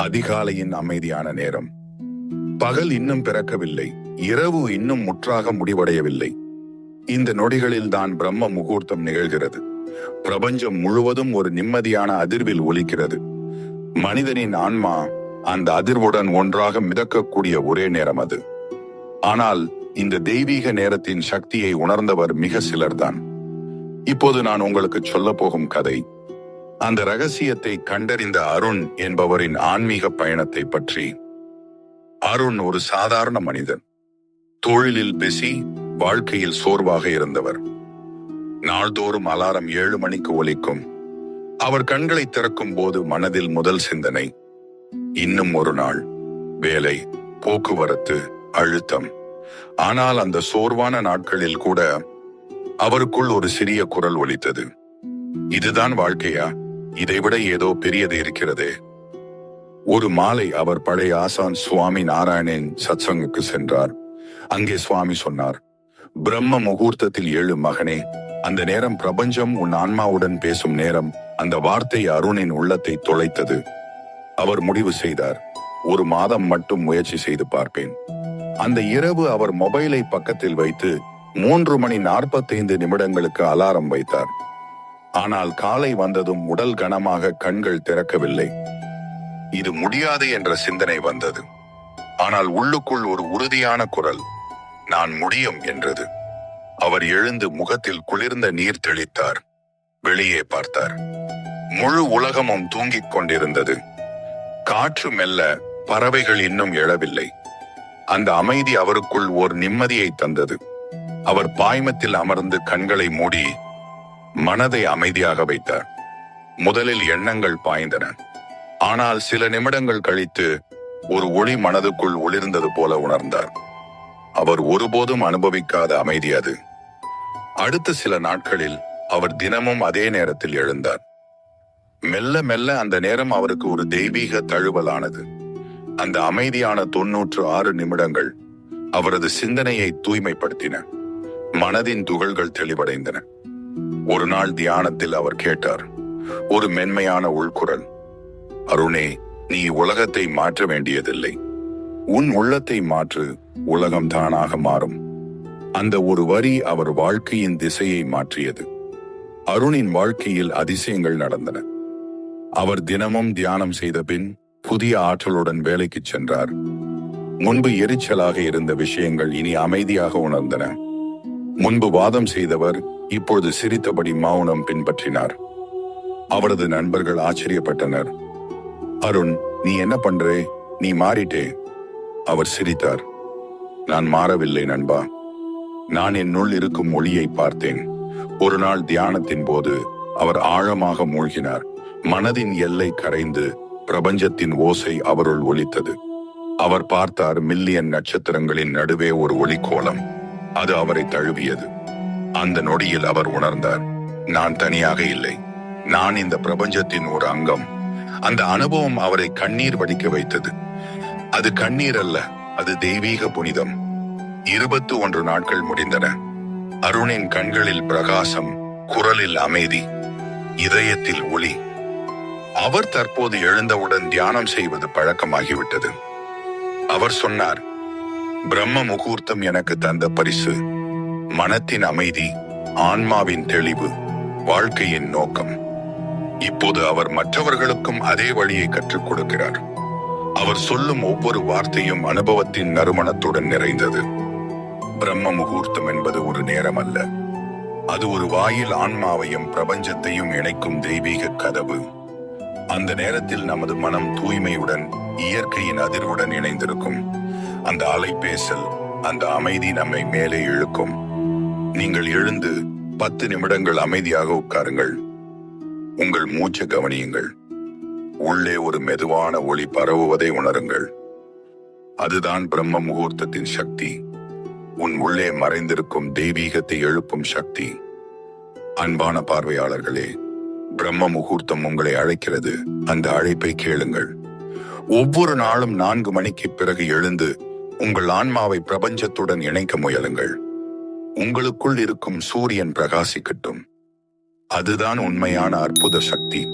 அதிகாலையின் அமைதியான நேரம். பகல் இன்னும் பிறக்கவில்லை. இரவு இன்னும் முற்றாக முடிவடையவில்லை. இந்த நொடிகளில் தான் பிரம்ம முகூர்த்தம் நிகழ்கிறது. பிரபஞ்சம் முழுவதும் ஒரு நிம்மதியான அதிர்வில் ஒலிக்கிறது. மனிதனின் ஆன்மா அந்த அதிர்வுடன் ஒன்றாக மிதக்கக்கூடிய ஒரே நேரம் அது. ஆனால் இந்த தெய்வீக நேரத்தின் சக்தியை உணர்ந்தவர் மிக சிலர்தான். இப்போது நான் உங்களுக்கு சொல்ல போகும் கதை அந்த ரகசியத்தை கண்டறிந்த அருண் என்பவரின் ஆன்மீக பயணத்தை பற்றி. அருண் ஒரு சாதாரண மனிதன். தொழிலில் பிஸி வாழ்க்கையில் சோர்வாக இருந்தவர். நாள்தோறும் அலாரம் ஏழு மணிக்கு ஒலிக்கும். அவர் கண்களை திறக்கும் போது மனதில் முதல் சிந்தனை இன்னும் ஒரு நாள் வேலை போக்குவரத்து அழுத்தம். ஆனால் அந்த சோர்வான நாட்களில் கூட அவருக்குள் ஒரு சிறிய குரல் ஒலித்தது. இதுதான் வாழ்க்கையா? இதைவிட ஏதோ பெரியது இருக்கிறதே. ஒரு மாலை அவர் பழைய ஆசான் சுவாமி நாராயணன் சத்சங்குக்கு சென்றார். அங்கே சுவாமி சொன்னார் பிரம்ம முகூர்த்தத்தில் ஏழு மகனே அந்த நேரம் பிரபஞ்சம் உன் ஆன்மாவுடன் பேசும் நேரம் அந்த வார்த்தை அருணின் உள்ளத்தை தொலைத்தது. அவர் முடிவு செய்தார் ஒரு மாதம் மட்டும் முயற்சி செய்து பார்ப்பேன். அந்த இரவு அவர் மொபைலை பக்கத்தில் வைத்து மூன்று மணி நாற்பத்தைந்து நிமிடங்களுக்கு அலாரம் வைத்தார். ஆனால் காலை வந்ததும் உடல் கனமாக கண்கள் திறக்கவில்லை. இது முடியாது என்ற சிந்தனை வந்தது. ஆனால் உள்ளுக்குள் ஒரு உறுதியான குரல் நான் முடியும் என்றது. அவர் எழுந்து முகத்தில் குளிர்ந்த நீர் தெளித்தார். வெளியே பார்த்தார். முழு உலகமும் தூங்கிக் கொண்டிருந்தது. காற்று மெல்ல பறவைகள் இன்னும் எழவில்லை. அந்த அமைதி அவருக்குள் ஓர் நிம்மதியை தந்தது. அவர் பாய்மத்தில் அமர்ந்து கண்களை மூடி மனதை அமைதியாக வைத்தார் முதலில் எண்ணங்கள் பாய்ந்தன. ஆனால் சில நிமிடங்கள் கழித்து ஒரு ஒளி மனதுக்குள் ஒளிர்ந்தது போல உணர்ந்தார். அவர் ஒருபோதும் அனுபவிக்காத அமைதி அது. அடுத்த சில நாட்களில் அவர் தினமும் அதே நேரத்தில் எழுந்தார். மெல்ல மெல்ல அந்த நேரம் அவருக்கு ஒரு தெய்வீக தழுவலானது. அந்த அமைதியான தொன்னூற்று ஆறு நிமிடங்கள் அவரது சிந்தனையை தூய்மைப்படுத்தின. மனதின் துகள்கள் தெளிவடைந்தன. ஒரு நாள் தியானத்தில் அவர் கேட்டார் ஒரு மென்மையான உள்குரல். அருணே நீ உலகத்தை மாற்ற வேண்டியதில்லை. உன் உள்ளத்தை மாற்று உலகம் தானாக மாறும். அந்த ஒரு வரி அவர் வாழ்க்கையின் திசையை மாற்றியது. அருணின் வாழ்க்கையில் அதிசயங்கள் நடந்தன. அவர் தினமும் தியானம் செய்த பின் புதிய ஆற்றலுடன் வேலைக்கு சென்றார். முன்பு எரிச்சலாக இருந்த விஷயங்கள் இனி அமைதியாக உணர்ந்தன. முன்பு வாதம் செய்தவர் இப்பொழுது சிரித்தபடி மௌனம் பின்பற்றினார். அவரது நண்பர்கள் ஆச்சரியப்பட்டனர். அருண் நீ என்ன பண்றே? நீ மாறிட்டே. அவர் சிரித்தார். நான் மாறவில்லை நண்பா. நான் என்னுள் இருக்கும் ஒளியை பார்த்தேன். ஒரு நாள் தியானத்தின் போது அவர் ஆழமாக மூழ்கினார். மனதின் எல்லை கரைந்து பிரபஞ்சத்தின் ஓசை அவருள் ஒலித்தது. அவர் பார்த்தார் மில்லியன் நட்சத்திரங்களின் நடுவே ஒரு ஒளிக்கோலம் அது அவரை தழுவியது. அந்த நொடியில் அவர் உணர்ந்தார். நான் தனியாக இல்லை. நான் இந்த பிரபஞ்சத்தின் ஒரு அங்கம். அந்த அனுபவம் அவரை கண்ணீர் வடிக்க வைத்தது. அது கண்ணீர் அல்ல அது தெய்வீக புனிதம். இருபத்து ஒன்று நாட்கள் முடிந்தன. அருணின் கண்களில் பிரகாசம் குரலில் அமைதி இதயத்தில் ஒளி. அவர் தற்போது எழுந்தவுடன் தியானம் செய்வது பழக்கமாகிவிட்டது. அவர் சொன்னார் பிரம்ம முகூர்த்தம் எனக்கு தந்த பரிசு. மனத்தின் அமைதி ஆன்மாவின் தெளிவு வாழ்க்கையின் நோக்கம். இப்போது அவர் மற்றவர்களுக்கும் அதே வழியை கற்றுக் கொடுக்கிறார். அவர் சொல்லும் ஒவ்வொரு வார்த்தையும் அனுபவத்தின் நறுமணத்துடன் நிறைந்தது. பிரம்ம முகூர்த்தம் என்பது ஒரு நேரம் அல்ல. அது ஒரு வாயில் ஆன்மாவையும் பிரபஞ்சத்தையும் இணைக்கும் தெய்வீக கதவு. அந்த நேரத்தில் நமது மனம் தூய்மையுடன் இயற்கையின் அதிர்வுடன் இணைந்திருக்கும். அந்த அலைபேசல் அந்த அமைதி நம்மை மேலே இழுக்கும். நீங்கள் எழுந்து பத்து நிமிடங்கள் அமைதியாக உட்காருங்கள். உங்கள் மூச்சு கவனியுங்கள். உள்ளே ஒரு மெதுவான ஒளி பரவுவதை உணருங்கள். அதுதான் பிரம்ம முகூர்த்தத்தின் சக்தி. உன் உள்ளே மறைந்திருக்கும் தெய்வீகத்தை எழுப்பும் சக்தி. அன்பான பார்வையாளர்களே பிரம்ம முகூர்த்தம் உங்களை அழைக்கிறது. அந்த அழைப்பை கேளுங்கள். ஒவ்வொரு நாளும் நான்கு மணிக்கு பிறகு எழுந்து உங்கள் ஆன்மாவை பிரபஞ்சத்துடன் இணைக்க முயலுங்கள். உங்களுக்குள் இருக்கும் சூரியன் பிரகாசிக்கட்டும். அதுதான் உண்மையான அற்புத சக்தி.